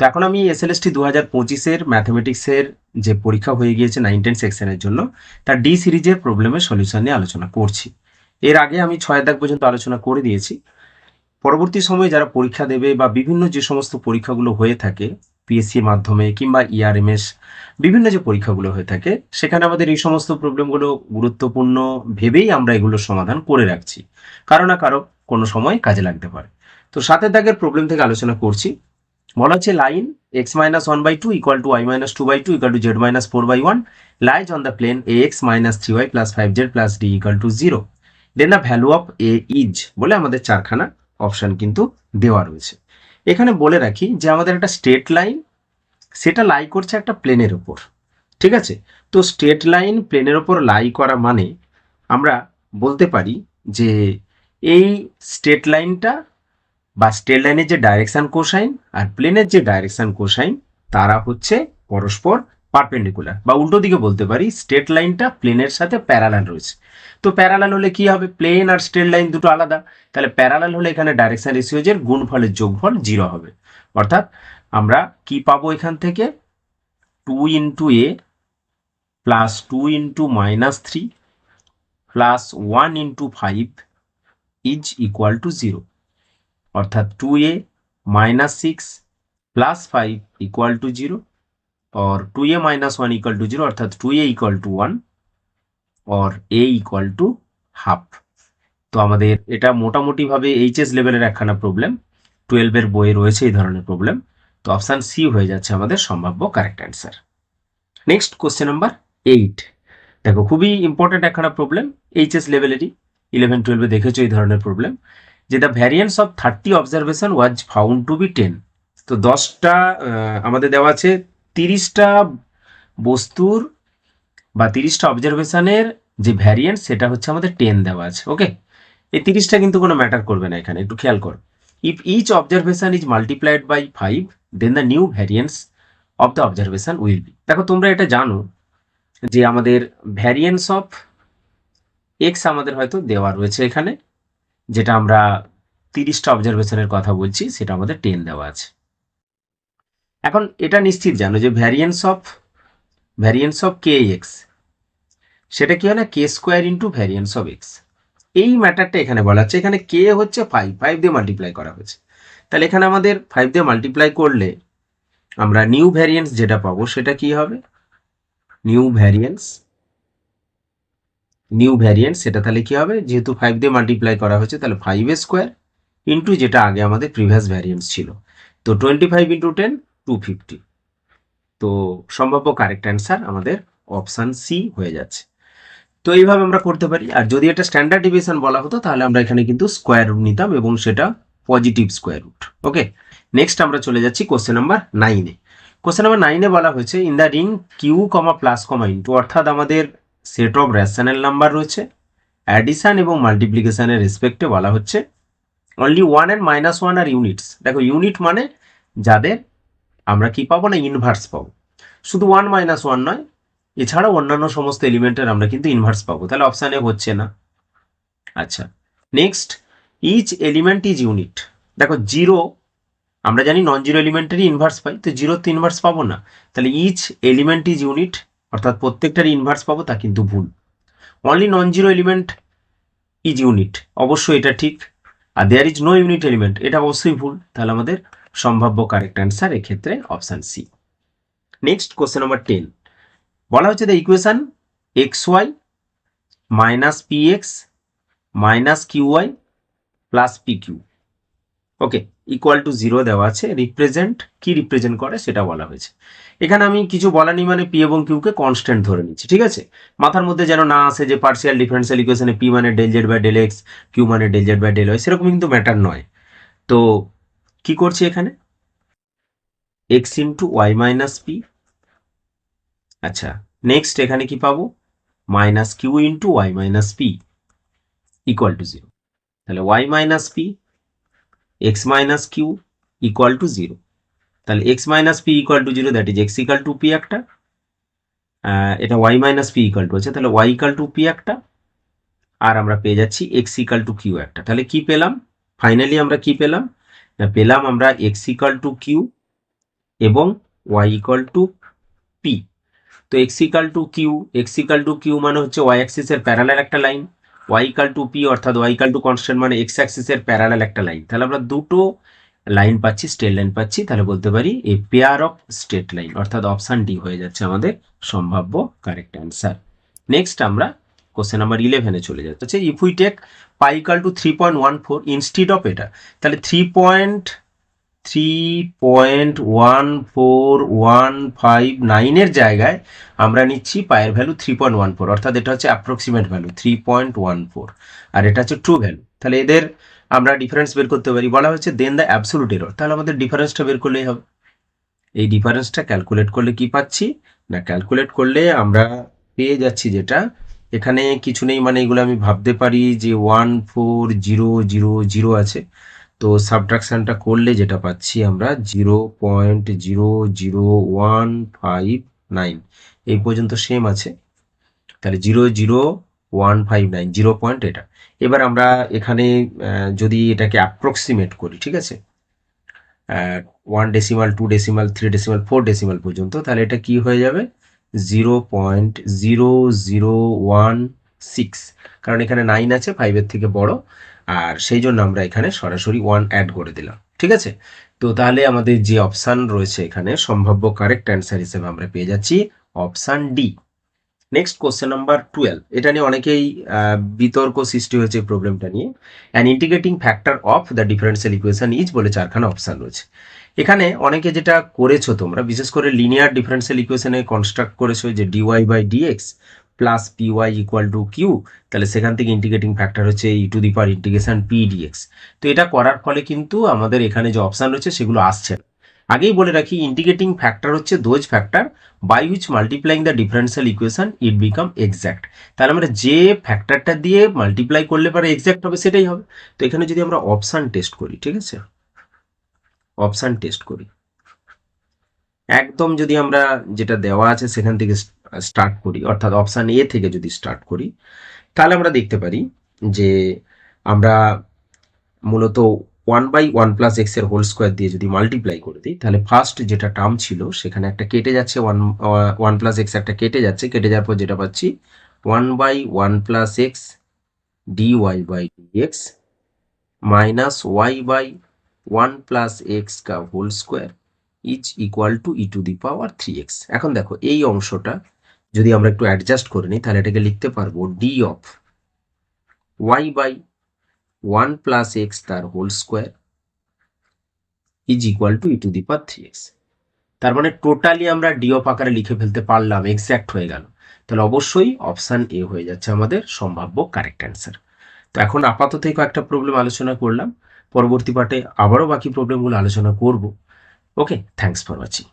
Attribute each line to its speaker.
Speaker 1: তো এখন আমি এসএলএসটি দু হাজার পঁচিশের ম্যাথমেটিক্সের যে পরীক্ষা হয়ে গিয়েছে নাইন টেন সেকশনের জন্য, তার ডি সিরিজের প্রবলেমের সলিউশন নিয়ে আলোচনা করছি। এর আগে আমি ছয় দাগ পর্যন্ত আলোচনা করে দিয়েছি। পরবর্তী সময়ে যারা পরীক্ষা দেবে বা বিভিন্ন যে সমস্ত পরীক্ষাগুলো হয়ে থাকে পিএসসির মাধ্যমে কিংবা E ইআরএমএস বিভিন্ন যে পরীক্ষাগুলো হয়ে থাকে, সেখানে আমাদের এই সমস্ত প্রবলেমগুলো গুরুত্বপূর্ণ ভেবেই আমরা এগুলো সমাধান করে রাখছি। কারও না কারও কোনো সময় কাজে লাগতে পারে। তো সাতের দাগের প্রবলেম থেকে আলোচনা করছি। বলা হচ্ছে line x minus one by two equal to y minus two by two equal to z minus four by one lies on the plane a x minus three y plus five z plus d equal to zero then the value of a is বলে আমাদের চারখানা option কিন্তু দেওয়া রয়েছে। এখানে বলে রাখি যে আমাদের একটা স্ট্রেট লাইন সেটা লাই করছে একটা প্লেনের ওপর ঠিক আছে? তো স্ট্রেট লাইন প্লেনের ওপর লাই করা মানে আমরা বলতে পারি যে এই স্ট্রেট লাইনটা বা স্ট্রেট লাইনের যে ডাইরেকশন কোসাইন আর প্লেনের যে ডাইরেকশন কোসাইন তারা হচ্ছে পরস্পর পারপেন্ডিকুলার বা উল্টো দিকে বলতে পারি স্ট্রেট লাইনটা প্লেনের সাথে প্যারালাল রয়েছে। তো প্যারালাল হলে কি হবে? প্লেন আর স্ট্রেট লাইন দুটো আলাদা। তাহলে প্যারালাল হলে এখানে ডাইরেকশন রেশিওজের গুণফলের যোগফল জিরো হবে। অর্থাৎ আমরা কি পাবো এখান থেকে? Two into a plus two into minus three plus one into five is equal to zero অর্থাৎ two a minus six plus five equal to zero or two a minus one equal to zero অর্থাৎ two a equal to one or a equal to half তো আমাদের এটা মোটামুটিভাবে HS লেভেলের একখানা problem টুয়েলভের বইয়ে রয়েছে এই ধরনের প্রবলেম তো অপশান সি হয়ে যাচ্ছে আমাদের সম্ভাব্য correct answer next question number eight দেখো, খুবই ইম্পর্ট্যান্ট একখানা প্রবলেম এইচএস লেভেলেরই ইলেভেন টুয়েলভে দেখেছ এই ধরনের প্রবলেম যে the variance of thirty observation was found to be ten তো দশটা আমাদের দেওয়া আছে তিরিশটা বস্তুর বা তিরিশটা অবজারভেশনের যে ভ্যারিয়েন্স সেটা হচ্ছে আমাদের টেন দেওয়া আছে ওকে এই তিরিশটা কিন্তু কোনো ম্যাটার করবে না এখানে, একটু খেয়াল কর। If each observation is multiplied by five then the new variance of the observation will be দেখো, তোমরা এটা জানো যে আমাদের ভ্যারিয়েন্স অফ এক্স আমাদের হয়তো দেওয়া রয়েছে এখানে যেটা আমরা তিরিশটা অবজারভেশনের কথা বলছি, সেটা আমাদের টেন দেওয়া আছে। এখন এটা নিশ্চিত জানো যে variance of variance of k x সেটা কি হয় না? K square into variance of x এই ম্যাটারটা এখানে বলা হচ্ছে এখানে কে হচ্ছে ফাইভ ফাইভ দিয়ে মাল্টিপ্লাই করা হয়েছে। তাহলে এখানে আমাদের ফাইভ দিয়ে মাল্টিপ্লাই করলে আমরা নিউ ভ্যারিয়েন্স যেটা পাবো, সেটা কি হবে? নিউ ভ্যারিয়েন্স নিউ ভ্যারিয়েন্স সেটা তাহলে কী হবে? যেহেতু ফাইভ দিয়ে মাল্টিপ্লাই করা হয়েছে, তাহলে ফাইভ স্কোয়ার ইন্টু যেটা আগে আমাদের প্রিভিয়াস ভ্যারিয়েন্স ছিল। তো twenty five into ten two fifty তো সম্ভাব্য কারেক্ট অ্যান্সার আমাদের অপশান সি হয়ে যাচ্ছে। তো এইভাবে আমরা করতে পারি। আর যদি এটা স্ট্যান্ডার্ড ডিভিশন বলা হতো, তাহলে আমরা এখানে কিন্তু স্কোয়ার রুট নিতাম এবং সেটা positive square root okay next আমরা চলে যাচ্ছি কোশ্চেন নাম্বার নাইনে কোশ্চেন নাম্বার নাইনে বলা হয়েছে in the ring Q comma plus comma into অর্থাৎ আমাদের সেট অফ রেশনাল নাম্বার রয়েছে, অ্যাডিশন এবং মাল্টিপ্লিকেশনের রেসপেক্টে বলা হচ্ছে। Only one and minus one are units দেখো ইউনিট মানে যাদের আমরা কি পাবো না ইনভার্স পাবো। শুধু ওয়ান মাইনাস ওয়ান নয়, এছাড়াও অন্যান্য সমস্ত এলিমেন্টের আমরা কিন্তু ইনভার্স পাবো। তাহলে অপশানে হচ্ছে না। আচ্ছা next each element is unit দেখো জিরো আমরা জানি নন জিরো এলিমেন্টেরই ইনভার্স পাই, তো জিরো তো ইনভার্স পাবো না। তাহলে ইচ এলিমেন্ট ইজ ইউনিট অর্থাৎ প্রত্যেকটারই ইনভার্স পাবো, তা কিন্তু ভুল। Only non zero element is unit অবশ্যই এটা ঠিক। আর there is no unit element এটা অবশ্যই ভুল। তাহলে আমাদের সম্ভাব্য কারেক্ট অ্যান্সার এক্ষেত্রে option C next question number ten বলা হচ্ছে the equation x y minus p x minus q y plus p q okay equal to zero দেওয়া আছে রিপ্রেজেন্ট কি রিপ্রেজেন্ট করে সেটা বলা হয়েছে। এখানে আমি কিছু বলানি মানে পি এবং কিউকে কনস্ট্যান্ট ধরে নিচ্ছি, ঠিক আছে? মাথার মধ্যে যেন না আসে যে পার্সিয়াল ডিফারেন্সিয়াল ইকুয়েশনে পি মানে del z by del x q মানে del z by del y সেরকম কিন্তু ম্যাটার নয়। তো কি করছি এখানে? X into y minus p আচ্ছা নেক্সট এখানে কি পাবো? Minus q into y minus p equal to zero তাহলে y minus p x minus q equal to zero তাহলে x minus p equal to zero that is x equal to p একটা এটা y minus p equal to আছে তাহলে Y equal to P একটা আর আমরা পেয়ে যাচ্ছি এক্স ইকাল টু কিউ একটা তাহলে কি পেলাম ফাইনালি আমরা কি পেলাম না পেলাম আমরা এক্স ইকাল টু কিউ এবং ওয়াই ইকাল টু পি তো x equal to q x equal to q মানে হচ্ছে ওয়াই অ্যাক্সিসের প্যারালাল একটা line y equal to p অর্থাৎ ওয়াইকাল টু কনস্ট্যান্ট মানে এক্স অ্যাক্সিসের প্যারালাল একটা লাইন তাহলে আমরা দুটো লাইন পাচ্ছি স্ট্রেট লাইন পাচ্ছি, তাহলে বলতে পারি a pair of straight line অর্থাৎ অপশান ডি হয়ে যাচ্ছে আমাদের সম্ভাব্য কারেক্ট অ্যান্সার নেক্সট আমরা কোশ্চেন নাম্বার ইলেভেনে চলে যাচ্ছে। If we take pi equal to three point one four instead of এটা, তাহলে three point three point one four one five নাইনের জায়গায় আমরা নিচ্ছি পায়ের value three point one four অর্থাৎ এটা হচ্ছে approximate value three point one four আর এটা হচ্ছে ট্রু ভ্যালু। তাহলে এদের আমরা ডিফারেন্স বের করতে পারি। বলা হচ্ছে দেন দ্য অ্যাবসোলুট এরর তাহলে আমাদের ডিফারেন্সটা বের করলেই হবে। এই ডিফারেন্সটা ক্যালকুলেট করলে কি পাচ্ছি? না ক্যালকুলেট করলে আমরা পেয়ে যাচ্ছি যেটা। এখানে কিছু নেই মানে এগুলো আমি ভাবতে পারি যে one four zero zero zero আছে। তো সাবট্রাকশনটা করলে যেটা পাচ্ছি আমরা zero point zero zero one five nine এই পর্যন্ত সেম আছে। তাহলে zero zero one five nine zero point এটা। এবার আমরা এখানে যদি এটাকে অ্যাপ্রক্সিমেট করি, ঠিক আছে? One decimal two decimal three decimal four decimal পর্যন্ত, তাহলে এটা কি হয়ে যাবে? Zero point zero zero one six কারণ এখানে নাইন আছে ফাইভের থেকে বড়। আর সেই জন্য আমরা এখানে সরাসরি ওয়ান অ্যাড করে দিলাম, ঠিক আছে? তো তাহলে আমাদের যে অপশান রয়েছে এখানে সম্ভাব্য কারেক্ট অ্যান্সার হিসেবে আমরা পেয়ে যাচ্ছি option D next question number twelve এটা নিয়ে অনেকেই বিতর্ক সৃষ্টি হয়েছে প্রবলেমটা নিয়ে। An integrating factor of the differential equation is বলে চারখানা অপশান রয়েছে। এখানে অনেকে যেটা করেছ তোমরা, বিশেষ করে লিনিয়ার ডিফারেন্সিয়াল ইকুয়েশনে কনস্ট্রাক্ট করেছ যে d y by d x plus p y equal to q তাহলে সেখান থেকে ইন্টিগ্রেটিং ফ্যাক্টর হচ্ছে e to the power integration p d x তো এটা করার ফলে কিন্তু আমাদের এখানে যে অপশান রয়েছে সেগুলো আসছে। আগেই বলে রাখি ইন্টিগ্রেটিং ফ্যাক্টর হচ্ছে those factor by which multiplying the differential equation it become exact তাহলে আমরা যে ফ্যাক্টরটা দিয়ে মাল্টিপ্লাই করলে পরে এক্স্যাক্ট হবে সেটাই হবে। তো এখানে যদি আমরা অপশান টেস্ট করি, ঠিক আছে? অপশান টেস্ট করি। একদম যদি আমরা যেটা দেওয়া আছে সেখান থেকে স্টার্ট করি, অর্থাৎ অপশান এ থেকে যদি স্টার্ট করি, তাহলে আমরা দেখতে পারি যে আমরা মূলত ওয়ান বাই ওয়ান প্লাস এক্সের হোল স্কোয়ার দিয়ে যদি মাল্টিপ্লাই করে দিই, তাহলে ফার্স্ট যেটা টার্ম ছিল, সেখানে একটা কেটে যাচ্ছে ওয়ান ওয়ান প্লাস এক্স একটা কেটে যাচ্ছে, কেটে যাওয়ার পর যেটা পাচ্ছি one by one plus x d y by d x minus y by one plus x কা whole square each equal to e to the power three x এখন দেখো, এই অংশটা যদি আমরা একটু অ্যাডজাস্ট করে নিই, তাহলে এটাকে লিখতে পারব d of y by one plus x তার whole square is equal to e to the power three x তার মানে টোটালি আমরা ডি অফ আকারে লিখে ফেলতে পারলাম এক্স্যাক্ট হয়ে গেল। তাহলে অবশ্যই অপশান এ হয়ে যাচ্ছে আমাদের সম্ভাব্য কারেক্ট অ্যান্সার তো এখন আপাতত এই কয়েকটা প্রবলেম আলোচনা করলাম। পরবর্তী পার্টে আবারও বাকি প্রবলেমগুলো আলোচনা করব। Okay thanks for watching